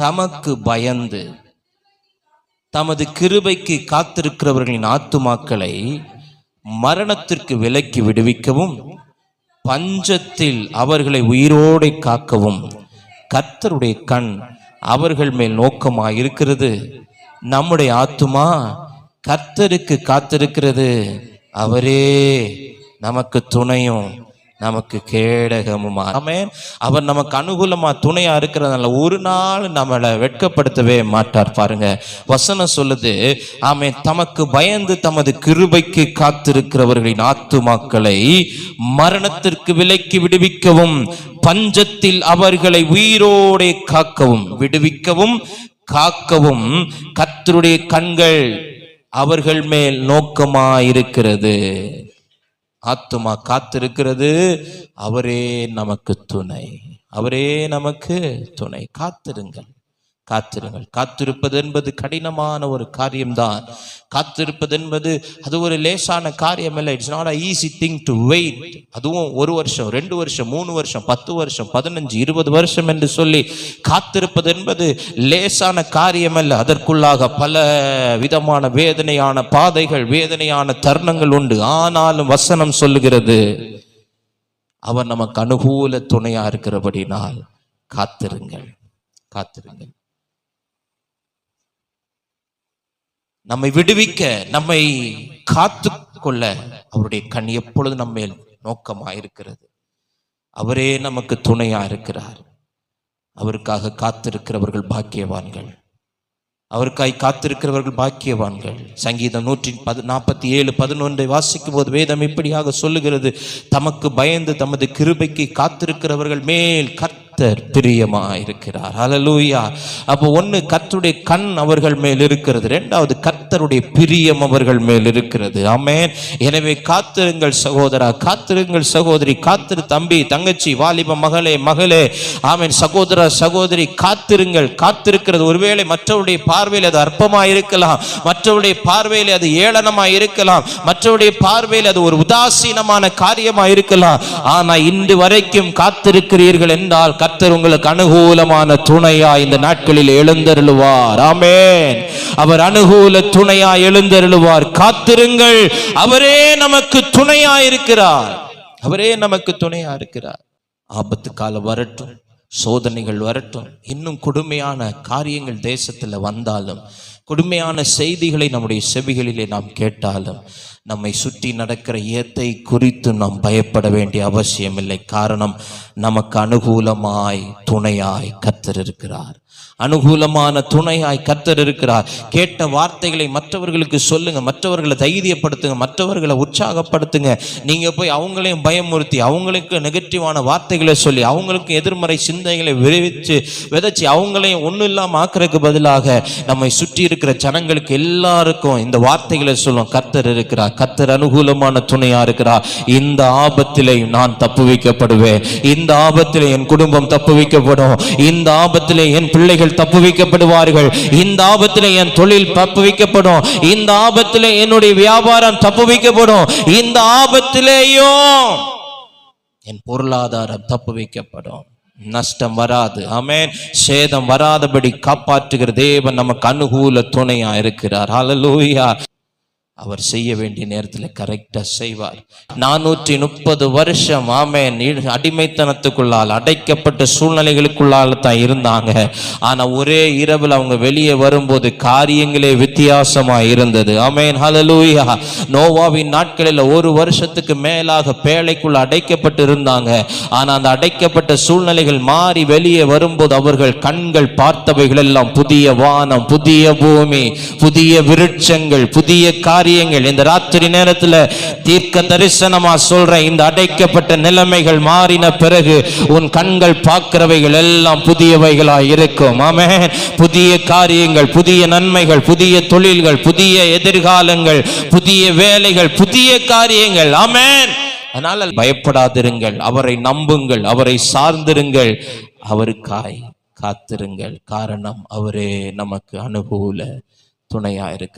தமக்கு பயந்து தமது கிருபைக்கு காத்திருக்கிறவர்களின் ஆத்துமாக்களை மரணத்திற்கு விலக்கி விடுவிக்கவும் பஞ்சத்தில் அவர்களை உயிரோடை காக்கவும் கர்த்தருடைய கண் அவர்கள் மேல் நோக்கமாயிருக்கிறது. நம்முடைய ஆத்துமா கர்த்தருக்கு காத்திருக்கிறது. அவரே நமக்கு துணையும் நமக்கு கேடகமுமா ஆமென். அவர் நமக்கு அனுகூலமா துணையா இருக்கிறதுனால ஒரு நாள் நம்மளை வெட்கப்படுத்தவே மாட்டார். பாருங்க வசனம் சொல்லுது ஆமென் தமக்கு பயந்து தமது கிருபைக்கு காத்திருக்கிறவர்களின் ஆத்துமாக்களை மரணத்திற்கு விலைக்கு விடுவிக்கவும் பஞ்சத்தில் அவர்களை உயிரோடே காக்கவும் விடுவிக்கவும் காக்கவும் கத்தருடைய கண்கள் அவர்கள் மேல் நோக்கமாயிருக்கிறது. ஆத்துமா காத்திருக்கிறது. அவரே நமக்கு துணை. அவரே நமக்கு துணை. காத்திருங்கள். காத்திருங்கள். காத்திருப்பது என்பது கடினமான ஒரு காரியம்தான். காத்திருப்பது என்பது அது ஒரு லேசான காரியம் இல்லை it's not a easy thing to wait அதுவும் ஒரு வருஷம் ரெண்டு வருஷம் மூணு வருஷம் பத்து வருஷம் பதினஞ்சு இருபது வருஷம் என்று சொல்லி காத்திருப்பது என்பது லேசான காரியம் அல்ல அதற்குள்ளாக பல விதமான வேதனையான பாதைகள் வேதனையான தருணங்கள் உண்டு. ஆனாலும் வசனம் சொல்லுகிறது அவர் நமக்கு அனுகூல துணையா இருக்கிறபடினால் காத்திருங்கள். காத்திருங்கள். நம்மை விடுவிக்க நம்மை காத்து கொள்ள அவருடைய கண் எப்பொழுது நம்ம மேல் நோக்கமா இருக்கிறது அவரே நமக்கு துணையா இருக்கிறார். அவருக்காக காத்திருக்கிறவர்கள் பாக்கியவான்கள். அவருக்காய் காத்திருக்கிறவர்கள் பாக்கியவான்கள். சங்கீதம் நூற்றி பது நாற்பத்தி ஏழு பதினொன்றை வாசிக்கும் போது வேதம் இப்படியாக சொல்லுகிறது. தமக்கு பயந்து தமது கிருபைக்கு காத்திருக்கிறவர்கள் மேல் கத்தர் பிரியமா இருக்கிறார் அலலூயா அப்போ ஒன்று கத்தருடைய கண் அவர்கள் மேல் இருக்கிறது. ரெண்டாவது கத்தருடைய பிரியம் அவர்கள் மேல் இருக்கிறது. ஆமேன் எனவே காத்திருங்கள் சகோதரா காத்திருங்கள் சகோதரி காத்திரு தம்பி தங்கச்சி வாலிப மகளே மகளே. ஆமேன் சகோதரா சகோதரி காத்திருங்கள். காத்திருக்கிறது ஒருவேளை மற்றவருடைய பார்வையில் அது அற்பமாக இருக்கலாம் மற்றவருடைய பார்வையில் அது ஏளனமாக இருக்கலாம் மற்றவருடைய பார்வையில் அது ஒரு உதாசீனமான காரியமாக இருக்கலாம் ஆனால் இன்று வரைக்கும் காத்திருக்கிறீர்கள் என்றால் கர்த்தர் உங்களுக்கு அனுகூலமான துணையா இந்த நாட்களில் எழுந்தருளுவார். ஆமேன். அவர் அனுகூல துணையா எழுந்தருளுவார். காத்திருங்கள். அவரே நமக்கு துணையா இருக்கிறார். அவரே நமக்கு துணையா இருக்கிறார். ஆபத்து காலம் வரட்டும். சோதனைகள் வரட்டும். இன்னும் கொடுமையான காரியங்கள் தேசத்துல வந்தாலும் கொடுமையான செய்திகளை நம்முடைய செவிகளிலே நாம் கேட்டாலும் நம்மை சுற்றி நடக்கிற ஏத்தை குறித்து நாம் பயப்பட வேண்டிய அவசியமில்லை. காரணம் நமக்கு அனுகூலமாய் துணையாய் கத்திருக்கிறார் அனுகூலமான துணையாய் கத்தர் இருக்கிறார். கேட்ட வார்த்தைகளை மற்றவர்களுக்கு சொல்லுங்க மற்றவர்களை தைரியப்படுத்துங்க மற்றவர்களை உற்சாகப்படுத்துங்க. நீங்க போய் அவங்களையும் பயமுறுத்தி அவங்களுக்கு நெகட்டிவான வார்த்தைகளை சொல்லி அவங்களுக்கு எதிர்மறை சிந்தனைகளை விளைவிச்சு விதைச்சு அவங்களையும் ஒன்றும் இல்லாமல் ஆக்குறதுக்கு பதிலாக நம்மை சுற்றி இருக்கிற ஜனங்களுக்கு எல்லாருக்கும் இந்த வார்த்தைகளை சொல்லும் கர்த்தர் இருக்கிறார். கர்த்தர் அனுகூலமான துணையா இருக்கிறார். இந்த ஆபத்திலையும் நான் தப்பு வைக்கப்படுவேன் இந்த ஆபத்திலே என் குடும்பம் தப்பு வைக்கப்படும் இந்த ஆபத்திலே என் பிள்ளைகள் தப்பு வைக்கப்படுவார்கள் இந்த ஆபத்தில் என் தொழில் தப்பு வைக்கப்படும் இந்த ஆபத்தில் என்னுடைய வியாபாரம் தப்பு வைக்கப்படும் இந்த ஆபத்திலேயும் என் பொருளாதாரம் தப்பு வைக்கப்படும் நஷ்டம் வராது. ஆமென். சேதம் வராதபடி காப்பாற்றுகிற தேவன் நமக்கு அனுகூல துணையா இருக்கிறார். ஹalleluya அவர் செய்ய வேண்டிய நேரத்தில் கரெக்டாக செய்வார். நானூற்றி முப்பது வருஷம் ஆமே அடிமைத்தனத்துக்குள்ளால் அடைக்கப்பட்ட சூழ்நிலைகளுக்குள்ளால தான் இருந்தாங்க. ஆனால் ஒரே இரவில் அவங்க வெளியே வரும்போது காரியங்களே வித்தியாசமாக இருந்தது. ஆமேன் ஹலலூயா நோவாவின் நாட்களில் ஒரு வருஷத்துக்கு மேலாக பேழைக்குள் அடைக்கப்பட்டு இருந்தாங்க ஆனால் அந்த அடைக்கப்பட்ட சூழ்நிலைகள் மாறி வெளியே வரும்போது அவர்கள் கண்கள் பார்த்தவைகள் எல்லாம் புதிய வானம் புதிய பூமி புதிய விருட்சங்கள் புதிய காரியங்கள் இந்த ராத்திரி நேரத்தில் தீர்க்க தரிசனமா சொல்றேன் இந்த அடைக்கப்பட்ட நிலைமைகள் மாறின பிறகு உன் கண்கள் பார்க்கிறவைகள் எல்லாம் புதியவைகளா இருக்கும். ஆமே புதிய காரியங்கள் புதிய நன்மைகள் புதிய தொழில்கள் புதிய எதிர்காலங்கள் புதிய வேலைகள் புதிய காரியங்கள். ஆமேன். அதனால பயப்படாதிருங்கள். அவரை நம்புங்கள். அவரை சார்ந்திருங்கள். அவருக்காய் காத்திருங்கள். காரணம் அவரே நமக்கு அனுகூல துணையா இருக்கு